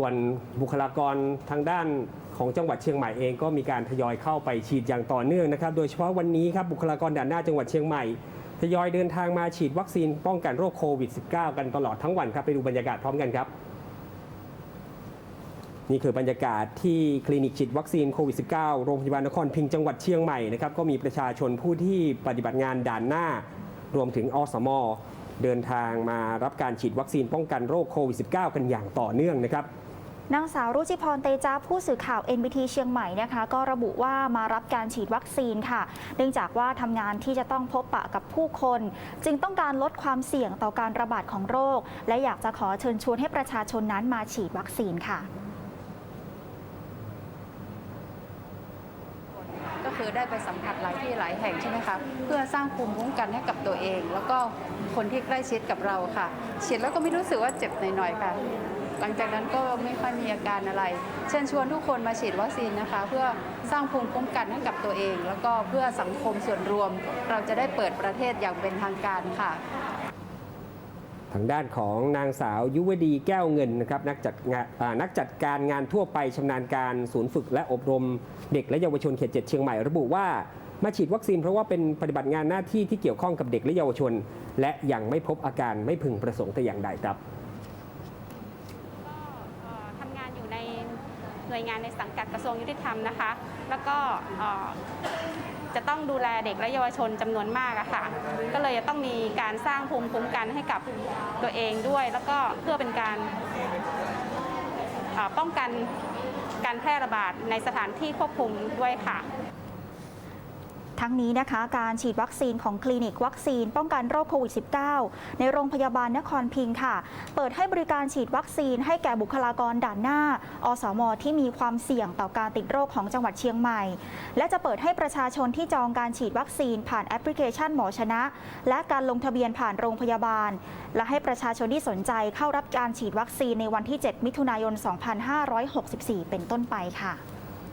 ส่วนบุคลากรทางด้านของจังหวัดเชียงใหม่เองก็มีการทยอยเข้าไปฉีดอย่างต่อเนื่องนะครับ โดยเฉพาะวันนี้ครับบุคลากรด่านหน้าจังหวัดเชียงใหม่ทยอยเดินทางมาฉีดวัคซีนป้องกันโรคโควิด -19 กันตลอดทั้งวันครับไปดูบรรยากาศพร้อมกันครับ นี่คือบรรยากาศที่คลินิกฉีดวัคซีนโควิด -19 โรงพยาบาลนครพิงจังหวัดเชียงใหม่นะครับก็มีประชาชนผู้ที่ปฏิบัติงานด่านหน้ารวมถึงอสม เดินทางมารับการฉีดวัคซีนป้องกันโรคโควิด -19 กันอย่างต่อเนื่องนะครับนางสาวรุจิพรเตจ้าผู้สื่อข่าว NBT เชียงใหม่นะคะ ก็ระบุว่ามารับการฉีดวัคซีนค่ะ เนื่องจากว่าทำงานที่จะต้องพบปะกับผู้คน จึงต้องการลดความเสี่ยงต่อการระบาดของโรค และอยากจะขอเชิญชวนให้ประชาชนนั้นมาฉีดวัคซีนค่ะ ก็ คือได้ไปสัมผัสหลายที่หลายแห่งใช่ไหมคะเพื่อสร้างภูมิคุ้มกันให้กับตัวเอง แล้วก็คนที่ใกล้ชิดกับเราค่ะฉีดแล้วก็ไม่รู้สึกว่าเจ็บหน่อยๆค่ะ หลังจากนั้นก็ไม่ค่อยมีอาการอะไร เชิญชวนทุกคนมาฉีดวัคซีนนะคะ เพื่อสร้างภูมิคุ้มกันให้กับตัวเอง แล้วก็เพื่อสังคมส่วนรวม เราจะได้เปิดประเทศอย่างเป็นทางการค่ะ ทางด้านของนางสาวยุวดีแก้วเงินนะครับนักจัดงานนักจัดการงานทั่วไปชำนาญการศูนย์ฝึกและอบรม เด็กและเยาวชนเขตเจ็ดเชียงใหม่ระบุว่ามาฉีดวัคซีนเพราะว่าเป็นปฏิบัติงานหน้าที่ที่เกี่ยวข้องกับเด็กและเยาวชน และยังไม่พบอาการไม่พึงประสงค์แต่อย่างใดครับทำงานอยู่ในหน่วยงานในสังกัดกระทรวงยุติธรรมนะคะ แล้วก็ จะต้องดูแลเด็กและเยาวชนจำนวนมากอะค่ะ ก็เลยจะต้องมีการสร้างภูมิคุ้มกันให้กับตัวเองด้วย แล้วก็เพื่อเป็นการป้องกันการแพร่ระบาดในสถานที่ควบคุมด้วยค่ะ ทั้งนี้นะคะการฉีดวัคซีนของคลินิกวัคซีน ป้องกันโรคโควิด -19 ในโรงพยาบาลนครพิงค์ค่ะ เปิดให้บริการฉีดวัคซีนให้แก่บุคลากรด่านหน้า อสม ที่มีความเสี่ยงต่อการติดโรคของจังหวัดเชียงใหม่ และจะเปิดให้ประชาชนที่จองการฉีดวัคซีนผ่านแอปพลิเคชันหมอชนะ และการลงทะเบียนผ่านโรงพยาบาล และให้ประชาชนที่สนใจเข้ารับการฉีดวัคซีนในวันที่ 7 มิถุนายน 2564 เป็นต้นไปค่ะ